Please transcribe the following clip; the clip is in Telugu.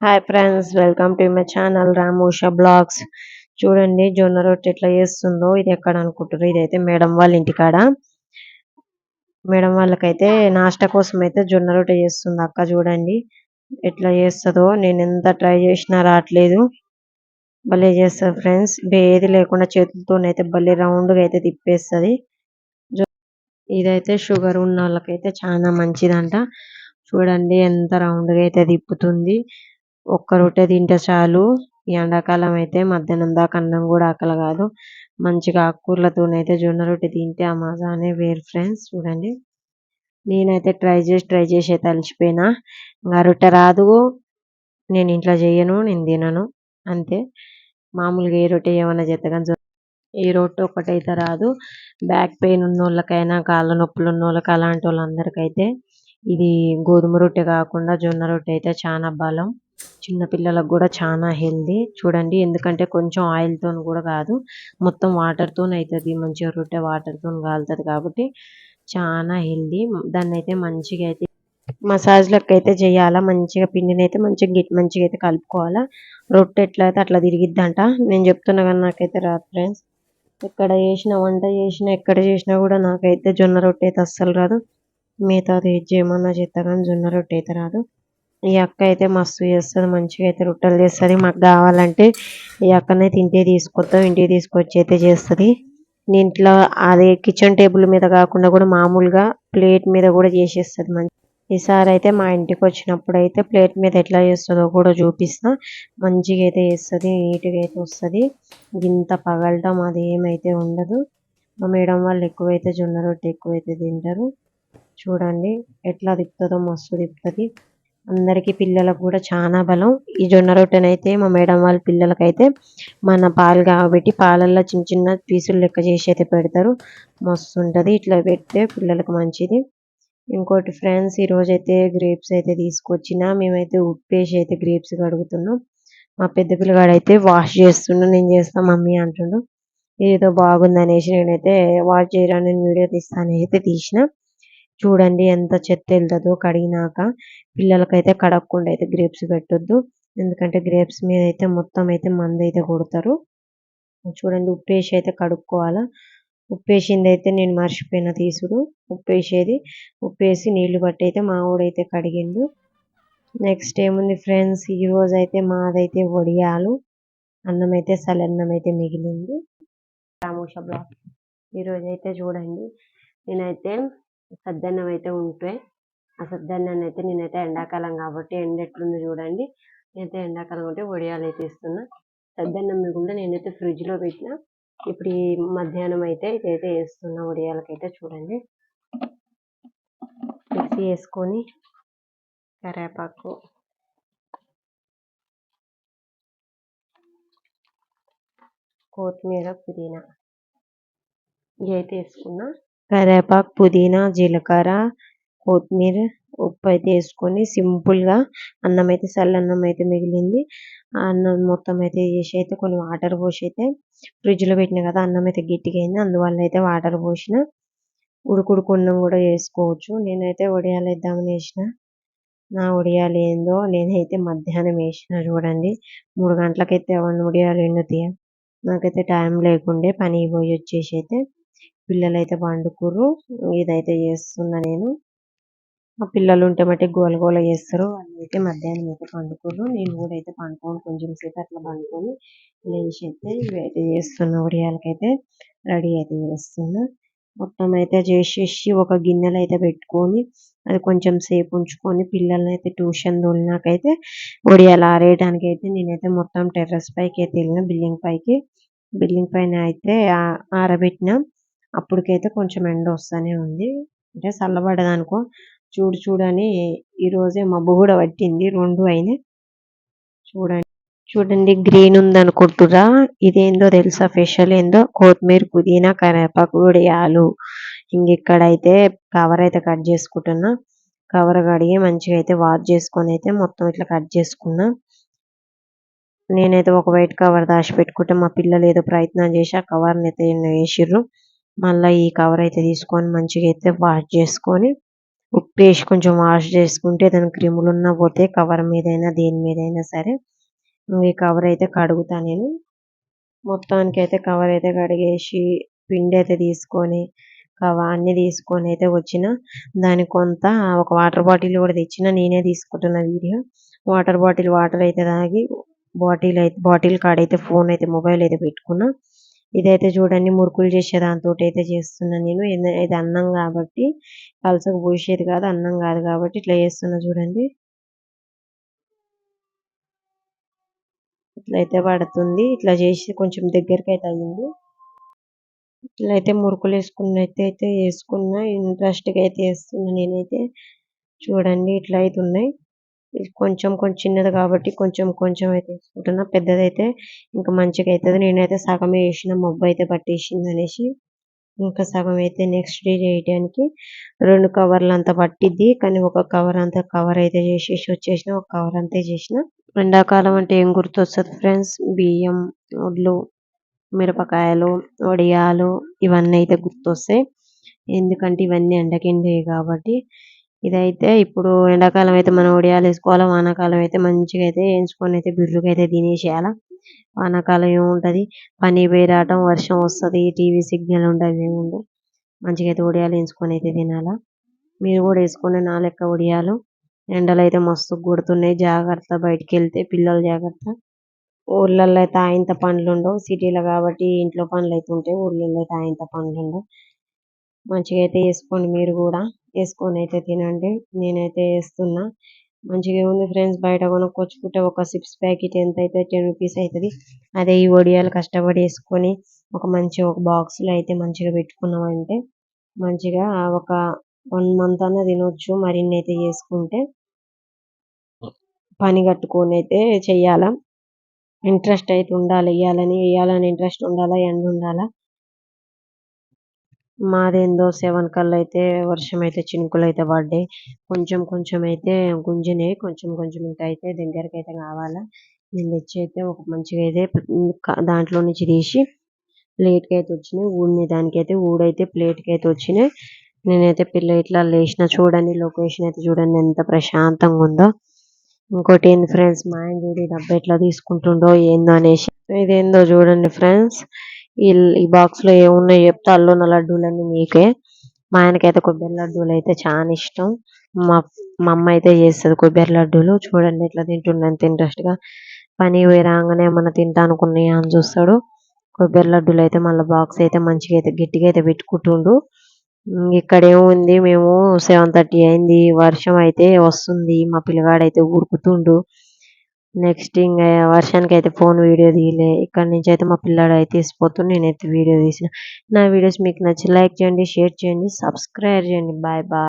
Hi friends welcome to my channel Ramosha blogs చూడండి జొన్న రొట్టె ఎట్లా చేస్తుందో ఇది ఎక్కడ అనుకుంటారు ఇదైతే మేడం వాళ్ళ ఇంటికాడ మేడం వాళ్ళకైతే నాష్ట కోసం అయితే జొన్న రొట్టె చేస్తుంది అక్క చూడండి. ఎట్లా చేస్తుందో నేను ఎంత ట్రై చేసినా రావట్లేదు. భలే చేస్తుంది ఫ్రెండ్స్ ఏది లేకుండా చేతులతోనైతే భలే రౌండ్గా అయితే తిప్పేస్తుంది. ఇదైతే షుగర్ ఉన్న వాళ్ళకైతే చాలా మంచిదంట. చూడండి ఎంత రౌండ్గా అయితే తిప్పుతుంది. ఒక్క రొట్టె తింటే చాలు. ఈ ఎండాకాలం అయితే మధ్యాహ్నం దాకా అన్నం కూడా ఆకలి కాదు. మంచిగా ఆకుకూరలతోనైతే జొన్న రొట్టె తింటే ఆ మజానే వేరు ఫ్రెండ్స్ చూడండి. నేనైతే ట్రై చేసి ట్రై చేసి అయితే అలసిపోయినా ఇంకా రొట్టె రాదు. నేను ఇంట్లో చేయను నేను తినను. అంతే. మామూలుగా ఏ రొట్టె ఏమన్నా చేస్తా కానీ ఈ రొట్టె ఒక్కటైతే రాదు. బ్యాక్ పెయిన్ ఉన్న వాళ్ళకైనా కాళ్ళ నొప్పులు ఉన్న వాళ్ళకి అలాంటి వాళ్ళందరికైతే ఇది గోధుమ రొట్టె కాకుండా జొన్న రొట్టె అయితే చాలా బలం. చిన్నపిల్లలకు కూడా చాలా హెల్దీ. చూడండి ఎందుకంటే కొంచెం ఆయిల్తో కూడా కాదు. మొత్తం వాటర్తో అవుతుంది మంచిగా రొట్టె వాటర్తో కాలుతుంది కాబట్టి చాలా హెల్దీ. దాన్ని అయితే మంచిగా అయితే మసాజ్ లెక్క అయితే చేయాలా? మంచిగా పిండిని అయితే మంచిగా గిట్ మంచిగా అయితే కలుపుకోవాలా? రొట్టె ఎట్లా అయితే అట్లా తిరిగిద్దంట. నేను చెప్తున్నా కానీ నాకైతే రాదు ఫ్రెండ్స్. ఎక్కడ చేసిన వంట చేసిన ఎక్కడ చేసినా కూడా నాకైతే జొన్న రొట్టె అయితే అస్సలు రాదు. మిగతాది ఏది చేయమన్నా చేస్తా కానీ జొన్న రొట్టె అయితే రాదు. ఈ అక్క అయితే మస్తు చేస్తుంది మంచిగా అయితే రొట్టెలు చేస్తుంది. మాకు కావాలంటే ఈ అక్కనే తింటే తీసుకొస్తాం ఇంటికి తీసుకొచ్చి అయితే చేస్తుంది. ఇంట్లో అదే కిచెన్ టేబుల్ మీద కాకుండా కూడా మామూలుగా ప్లేట్ మీద కూడా చేసేస్తుంది మంచి. ఈసారి అయితే మా ఇంటికి వచ్చినప్పుడు అయితే ప్లేట్ మీద ఎట్లా చేస్తుందో కూడా చూపిస్తా. మంచిగా అయితే చేస్తుంది నీట్గా అయితే వస్తుంది. ఇంత పగలటం అది ఏమైతే ఉండదు. మా మేడం వాళ్ళు ఎక్కువైతే జొన్న రొట్టె ఎక్కువైతే తింటారు. చూడండి ఎట్లా తిప్పుతుందో మస్తు తిప్పుతుంది. అందరికీ పిల్లలకు కూడా చాలా బలం. ఈ జొన్న రొట్టెనైతే మా మేడం వాళ్ళ పిల్లలకైతే మన పాలు కాబట్టి పాలల్లో చిన్న చిన్న పీసులు లెక్క చేసి అయితే పెడతారు. మస్తు ఉంటుంది ఇట్లా పెడితే పిల్లలకు మంచిది. ఇంకోటి ఫ్రెండ్స్ ఈరోజు అయితే గ్రేప్స్ అయితే తీసుకొచ్చిన మేమైతే ఉప్పేసి అయితే గ్రేప్స్ కడుగుతున్నాం. మా పెద్ద పిల్లగాడు అయితే వాష్ చేస్తున్నా నేను చేస్తా మమ్మీ అంటుండు. ఏదో బాగుంది అనేసి నేనైతే వాష్ చేయడానికి వీడియో తీస్తాను అయితే తీసిన. చూడండి ఎంత చెత్త వెళ్తుందో కడిగినాక పిల్లలకైతే కడగకుండా అయితే గ్రేప్స్ పెట్టొద్దు. ఎందుకంటే గ్రేప్స్ మీద అయితే మొత్తం అయితే మందు అయితే కొడతారు. చూడండి ఉప్పేసి అయితే కడుక్కోవాలా. ఉప్పేసింది అయితే నేను మర్చిపోయిన తీసుడు. ఉప్పేసేది ఉప్పేసి నీళ్ళు బట్టి అయితే మా ఊడైతే కడిగిండు. నెక్స్ట్ ఏముంది ఫ్రెండ్స్? ఈరోజు అయితే మాదైతే వడియాలు. అన్నం అయితే సలన్నం అయితే మిగిలింది. రామోష బ్లాక్ ఈరోజు అయితే చూడండి. నేనైతే సద్దన్నం అయితే ఉంటే ఆ సద్దన్నాన్ని అయితే నేనైతే ఎండాకాలం కాబట్టి ఎండ ఎట్లుంది చూడండి. నేనైతే ఎండాకాలం ఉంటే వడియాలు అయితే ఇస్తున్నా సద్దన్నం మిగులుంటే నేనైతే ఫ్రిడ్జ్లో పెట్టిన. ఇప్పుడు ఈ మధ్యాహ్నం అయితే ఇదైతే వేస్తున్నా వడియాలకైతే చూడండి. మిక్సీ వేసుకొని కరేపాకు. కొత్తిమీర పుదీనా ఇవి అయితే వేసుకున్నా కరేపాకు పుదీనా జీలకర్ర కొత్తిమీర ఉప్పు అయితే వేసుకొని సింపుల్గా అన్నం అయితే చల్లన్నం అయితే మిగిలింది. ఆ అన్నం మొత్తం అయితే చేసి అయితే కొన్ని వాటర్ పోసి అయితే ఫ్రిడ్జ్లో పెట్టిన కదా అన్నం అయితే గట్టిగా అయింది. అందువల్ల అయితే వాటర్ పోసిన. ఉడుకుడుకున్నం కూడా చేసుకోవచ్చు నేనైతే వడియాలు వేద్దామని వేసిన. నా వడియాలు ఏందో నేనైతే మధ్యాహ్నం వేసిన చూడండి. మూడు గంటలకైతే ఎవరిని వడియాలు ఎండుతాయి నాకైతే టైం లేకుండే పని పోయి వచ్చేసి అయితే పిల్లలు అయితే పండుకుర్రు. ఇదైతే చేస్తున్నా నేను. మా పిల్లలు ఉంటే మట్టి గోల గోల చేస్తారు. వాళ్ళైతే మధ్యాహ్నం అయితే పండుకుర్రు. నేను కూడా అయితే పండుకొని కొంచెం సేపు అట్లా పండుకొని లేచి అయితే ఇవైతే చేస్తున్నా. ఉడియాలకైతే రెడీ అయితే చేస్తున్నా. మొత్తం అయితే చేసేసి ఒక గిన్నెలు అయితే పెట్టుకొని అది కొంచెం సేపు ఉంచుకొని పిల్లల్ని అయితే ట్యూషన్ తోలినాకైతే ఒడియాలు ఆరేయడానికి అయితే నేనైతే మొత్తం టెర్రస్ పైకి అయితే వెళ్ళిన బిల్డింగ్ పైకి. బిల్డింగ్ పైన అయితే ఆరబెట్టిన. అప్పటికైతే కొంచెం ఎండ వస్తూనే ఉంది. అంటే చల్లబడదనుకో చూడు చూడని ఈరోజే మబ్బు కూడా పట్టింది. రెండు అయినాయి. చూడండి. చూడండి గ్రీన్ ఉందనుకుంటురా ఇదేందో తెలుసా స్పెషల్? ఏందో కొత్తిమీర పుదీనా కరివేపాకు ఇంకెక్కడ అయితే కవర్ అయితే కట్ చేసుకుంటున్నా. కవర్ కడిగి మంచిగా అయితే వాష్ చేసుకొని అయితే మొత్తం ఇట్లా కట్ చేసుకున్నా. నేనైతే ఒక వైట్ కవర్ దాచి పెట్టుకుంటే మా పిల్లలు ఏదో ప్రయత్నం చేసి ఆ కవర్ని అయితే వేసిర్రు. మళ్ళీ ఈ కవర్ అయితే తీసుకొని మంచిగా అయితే వాష్ చేసుకొని ఉప్పు వేసి కొంచెం వాష్ చేసుకుంటే ఏదైనా క్రిములు ఉన్నా పోతే కవర్ మీదైనా దేని మీదైనా సరే ఈ కవర్ అయితే కడుగుతా నేను. మొత్తానికి అయితే కవర్ అయితే కడిగేసి పిండి అయితే తీసుకొని కవర్ అన్ని తీసుకొని అయితే వచ్చిన. దానికి కొంత ఒక వాటర్ బాటిల్ కూడా తెచ్చిన నేనే తీసుకుంటున్న వీడియో. వాటర్ బాటిల్ వాటర్ అయితే తాగి బాటిల్ అయితే బాటిల్ కాడైతే ఫోన్ అయితే మొబైల్ అయితే పెట్టుకున్నా. ఇదైతే చూడండి మురుకులు చేసే దాంతో అయితే చేస్తున్నా నేను. ఇది అన్నం కాబట్టి పలసకు పోసేది కాదు అన్నం కాదు కాబట్టి ఇట్లా చేస్తున్నా చూడండి. ఇట్లా అయితే పడుతుంది. ఇట్లా చేసి కొంచెం దగ్గరికి అయితే అయ్యింది. ఇట్లా అయితే మురుకులు వేసుకున్నైతే అయితే వేసుకున్నా. ఇంట్రెస్ట్గా అయితే వేస్తున్నా నేనైతే. చూడండి ఇట్లా అయితే ఉన్నాయి. ఇది కొంచెం కొంచెం చిన్నది కాబట్టి కొంచెం కొంచెం అయితే వేసుకుంటున్నా. పెద్దదైతే ఇంకా మంచిగా అవుతుంది. నేనైతే సగమే వేసిన మబ్బు అయితే పట్టేసింది అనేసి ఇంకా సగం అయితే నెక్స్ట్ డే చేయడానికి రెండు కవర్లు అంతా పట్టిద్ది. కానీ ఒక కవర్ అంతా కవర్ అయితే చేసేసి వచ్చేసిన ఒక కవర్ అంతే చేసిన. ఎండాకాలం అంటే ఏం గుర్తొస్తుంది ఫ్రెండ్స్ బియ్యం వడ్లు మిరపకాయలు వడియాలు ఇవన్నీ అయితే గుర్తొస్తాయి. ఎందుకంటే ఇవన్నీ ఎండకిండేవి కాబట్టి ఇదైతే ఇప్పుడు ఎండాకాలం అయితే మనం ఒడియాలు వేసుకోవాలి వానాకాలం అయితే మంచిగా అయితే వేయించుకొని అయితే బిర్రుగా అయితే తినేసేయాల. వానాకాలం ఏముంటది? పని పోయి రావటం వర్షం వస్తది టీవీ సిగ్నల్ ఉండదు ఏముండదు. మంచిగా అయితే ఒడియాలు వేయించుకొని అయితే తినాలా. మీరు కూడా వేసుకోండి నా లెక్క వడియాలు ఎండలు అయితే మస్తు కొడుతున్నాయి జాగ్రత్త బయటికి వెళ్తే పిల్లలు జాగ్రత్త. ఊర్లలో అయితే ఆయంత పనులు ఉండవు సిటీలో కాబట్టి ఇంట్లో పనులు అయితే ఉంటాయి ఊర్లలో అయితే ఆయంత పనులు ఉండవు. మంచిగా అయితే వేసుకోండి మీరు కూడా. వేసుకొని అయితే తినండి. నేనైతే వేస్తున్నా. మంచిగా ఉంది ఫ్రెండ్స్. బయట కొనుక్కొచ్చుకుంటే ఒక సిప్స్ ప్యాకెట్ ఎంత అయితే టెన్ రూపీస్ అవుతుంది అదే ఈ వడియాలు కష్టపడి వేసుకొని ఒక మంచి ఒక బాక్స్లో అయితే మంచిగా పెట్టుకున్నామంటే మంచిగా ఒక వన్ మంత్ అన్న తినొచ్చు. మరిన్ని అయితే చేసుకుంటే పని కట్టుకొని అయితే చెయ్యాలా ఇంట్రెస్ట్ అయితే ఉండాలి. వేయాలని వేయాలని ఇంట్రెస్ట్ ఉండాలా ఎండ ఉండాలా మాదేందో సెవెన్ కల్లా అయితే వర్షం అయితే చినుకులు అయితే పడ్డాయి. కొంచెం కొంచెం అయితే గుంజినాయి కొంచెం కొంచెం ఇంకా అయితే దగ్గరికి అయితే కావాలా. నేను తెచ్చి అయితే ఒక మంచిగా అయితే దాంట్లో నుంచి తీసి ప్లేట్కి అయితే వచ్చినాయి. ఊడిని దానికైతే ఊడైతే ప్లేట్కి అయితే వచ్చినాయి. నేనైతే పిల్ల ఇట్లా లేచిన చూడండి లొకేషన్ అయితే చూడండి ఎంత ప్రశాంతంగా ఉందో. ఇంకోటి ఏంది ఫ్రెండ్స్ మా ఆయన చూడు డబ్బు ఎట్లా తీసుకుంటుండో ఏందో అనేసి. ఇదేందో చూడండి ఫ్రెండ్స్ ఈ బాక్స్లో ఏమున్నాయో చెప్తే అల్లున్న లడ్డూలన్నీ మీకే. మా ఆయనకైతే కొబ్బరి లడ్డూలు అయితే చాలా ఇష్టం. మా మా అమ్మ అయితే చేస్తుంది కొబ్బరి లడ్డూలు. చూడండి ఎట్లా తింటుండే ఇంట్రెస్ట్గా. పని పోయి రాగానే ఏమన్నా తింటా అనుకున్నాయా అని చూస్తాడు. కొబ్బరి లడ్డూలు అయితే మళ్ళీ బాక్స్ అయితే మంచిగా అయితే గట్టిగా అయితే పెట్టుకుంటుండు. ఇక్కడ ఏముంది? మేము సెవెన్ థర్టీ అయింది. వర్షం అయితే వస్తుంది. మా పిల్లగాడైతే ఊరుకుతుండు నెక్స్ట్ ఇంకా వర్షానికి అయితే ఫోన్ వీడియో తీయలే. ఇక్కడ నుంచి అయితే మా పిల్లాడు అయితే తీసిపోతూ నేనైతే వీడియో తీసిన. నా వీడియోస్ మీకు నచ్చి లైక్ చేయండి షేర్ చేయండి సబ్స్క్రైబ్ చేయండి. Bye bye